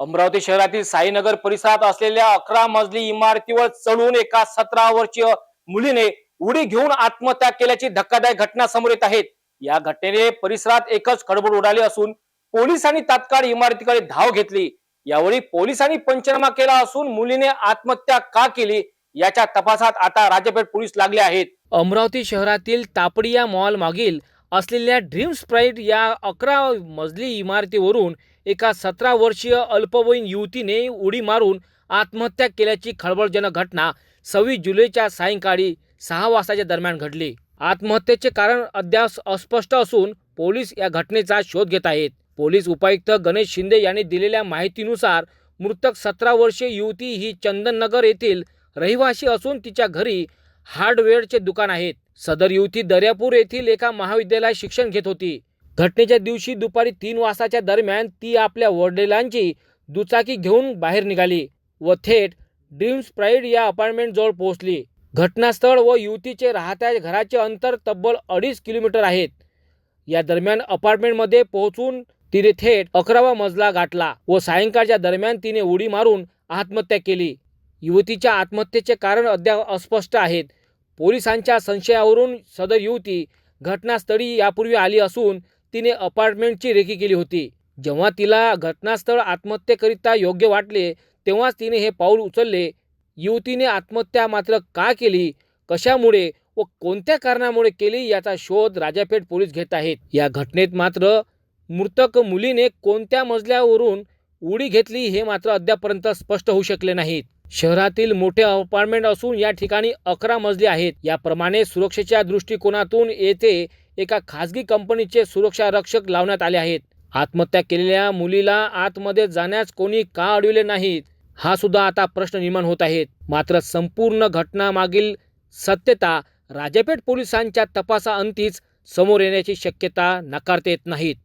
अमरावती शहरातील साईनगर परिसरात असलेल्या अकरा मजली इमारतीवर चढून एका सतरा वर्षीय मुलीने उडी घेऊन आत्महत्या केल्याची धक्कादायक घटना समोर येत आहेत या घटनेने परिसरात एकच खडबड उडाली असून पोलिसांनी तात्काळ इमारतीकडे धाव घेतली. यावेळी पोलिसांनी पंचनामा केला असून मुलीने आत्महत्या का केली याच्या तपासात आता राजपेठ पोलीस लागले आहेत. अमरावती शहरातील तापडिया मॉल मागील असलेल्या ड्रीम स्प्राईट या अकरा मजली इमारतीवरून एका सतरा वर्षीय अल्पवयीन युवतीने उडी मारून आत्महत्या केल्याची खळबळजनक घटना सव्वीस जुलैच्या सायंकाळी सहा वाजताच्या दरम्यान घडली. आत्महत्येचे कारण अद्याप अस्पष्ट असून पोलीस या घटनेचा शोध घेत आहेत. पोलीस उपायुक्त गणेश शिंदे यांनी दिलेल्या माहितीनुसार मृतक सतरा वर्षीय युवती ही चंदननगर येथील रहिवासी असून तिच्या घरी हार्डवेअरचे दुकान आहेत सदर युवती दर्यापूर येथील एका महाविद्यालयात शिक्षण घेत होती. घटनेच्या दिवशी दुपारी तीन वाजताच्या दरम्यान ती आपल्या वडिलांची दुचाकी घेऊन बाहेर निघाली व थेट ड्रीम्स प्राईड या अपार्टमेंट जवळ पोहोचली. घटनास्थळ व युवतीचे राहत्या घराचे अंतर तब्बल अडीच किलोमीटर आहेत. या दरम्यान अपार्टमेंटमध्ये पोहोचून तिने थेट अकरावा मजला गाठला व सायंकाळच्या दरम्यान तिने उडी मारून आत्महत्या केली. युवतीच्या आत्महत्येचे कारण अद्याप अस्पष्ट आहेत. पोलिसांच्या संशयावरून सदर युवती घटनास्थळी यापूर्वी आली असून तिने अपार्टमेंटची रेकी केली होती. जेव्हा तिला घटनास्थळ आत्महत्येकरिता योग्य वाटले तेव्हाच तिने हे पाऊल उचलले. युवतीने आत्महत्या मात्र का केली? कशामुळे व कोणत्या कारणामुळे केली याचा शोध राजापेठ पोलीस घेत आहेत. या घटनेत मात्र मृतक मुलीने कोणत्या मजल्यावरून उडी घेतली हे मात्र अद्यापर्यंत स्पष्ट होऊ शकले नाहीत. शहरातील मोठे अपार्टमेंट असून या ठिकाणी अकरा मजले आहेत. याप्रमाणे सुरक्षेच्या दृष्टिकोनातून येथे एका खासगी कंपनीचे सुरक्षा रक्षक लावण्यात आले आहेत. आत्महत्या केलेल्या मुलीला आतमध्ये जाण्यास कोणी का अडविले नाहीत? हा सुद्धा आता प्रश्न निर्माण होत आहेत. मात्र संपूर्ण घटनामागील सत्यता राजापेठ पोलिसांच्या तपासाअंतीच समोर येण्याची शक्यता नाकारता येत नाहीत.